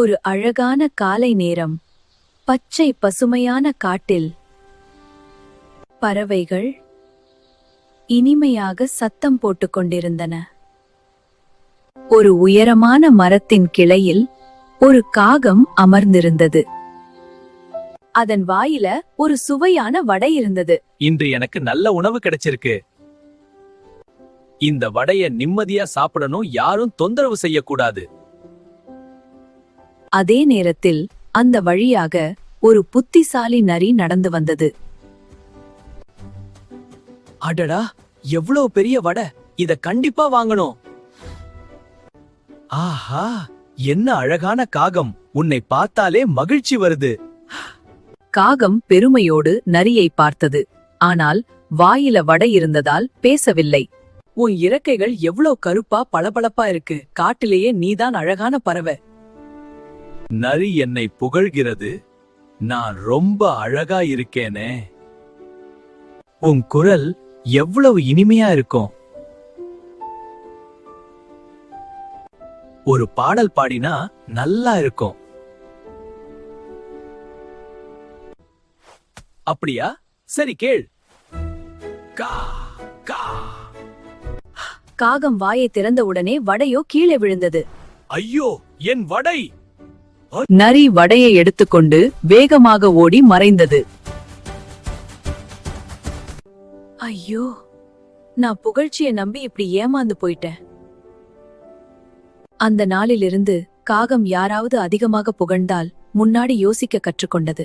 ஒரு அழகான காலை நேரம். பச்சை பசுமையான காட்டில். பறவைகள் இனிமையாக சத்தம் போட்டுக் கொண்டிருந்தன. ஒரு உயரமான மரத்தின் கிளையில் ஒரு காகம் அமர்ந்திருந்தது. அதன் வாயில ஒரு சுவையான வடை இருந்தது. இன்று எனக்கு நல்ல உணவு கிடைச்சிருக்கு. இந்த வடைய நிம்மதியா சாப்பிடணும் யாரும் தொந்தரவு செய்யக்கூடாது. அதே நேரத்தில் அந்த வழியாக ஒரு புத்திசாலி நரி நடந்து வந்தது. அடடா எவ்வளவு பெரிய வடை. இத கண்டிப்பா வாங்கணும். ஆஹா என்ன அழகான காகம். உன்னை பார்த்தாலே மகிழ்ச்சி வருது. காகம் பெருமையோடு நரியை பார்த்தது. ஆனால் வாயில வடை இருந்ததால் பேசவில்லை. உன் இறக்கைகள் எவ்வளவு கருப்பா பளபளப்பா இருக்கு. காட்டிலேயே நீதான் அழகான பறவை. நரி என்னை புகழ்கிறது. நான் ரொம்ப அழகா இருக்கேனே உன் குரல் எவ்வளவு இனிமையா இருக்கும். ஒரு பாடல் பாடினா நல்லா இருக்கும். அப்படியா? சரி கேள். கா கா. காகம் வாயை திறந்தவுடனே வடையோ கீழே விழுந்தது. ஐயோ என் வடை! நரி வடையை எடுத்துக்கொண்டு வேகமாக ஓடி மறைந்தது. ஐயோ நான் புகழ்ச்சியை நம்பி இப்படி ஏமாந்து போயிட்டேன். அந்த நாளிலிருந்து காகம் யாராவது அதிகமாக புகழ்ந்தால் முன்னாடி யோசிக்க கற்றுக்கொண்டது.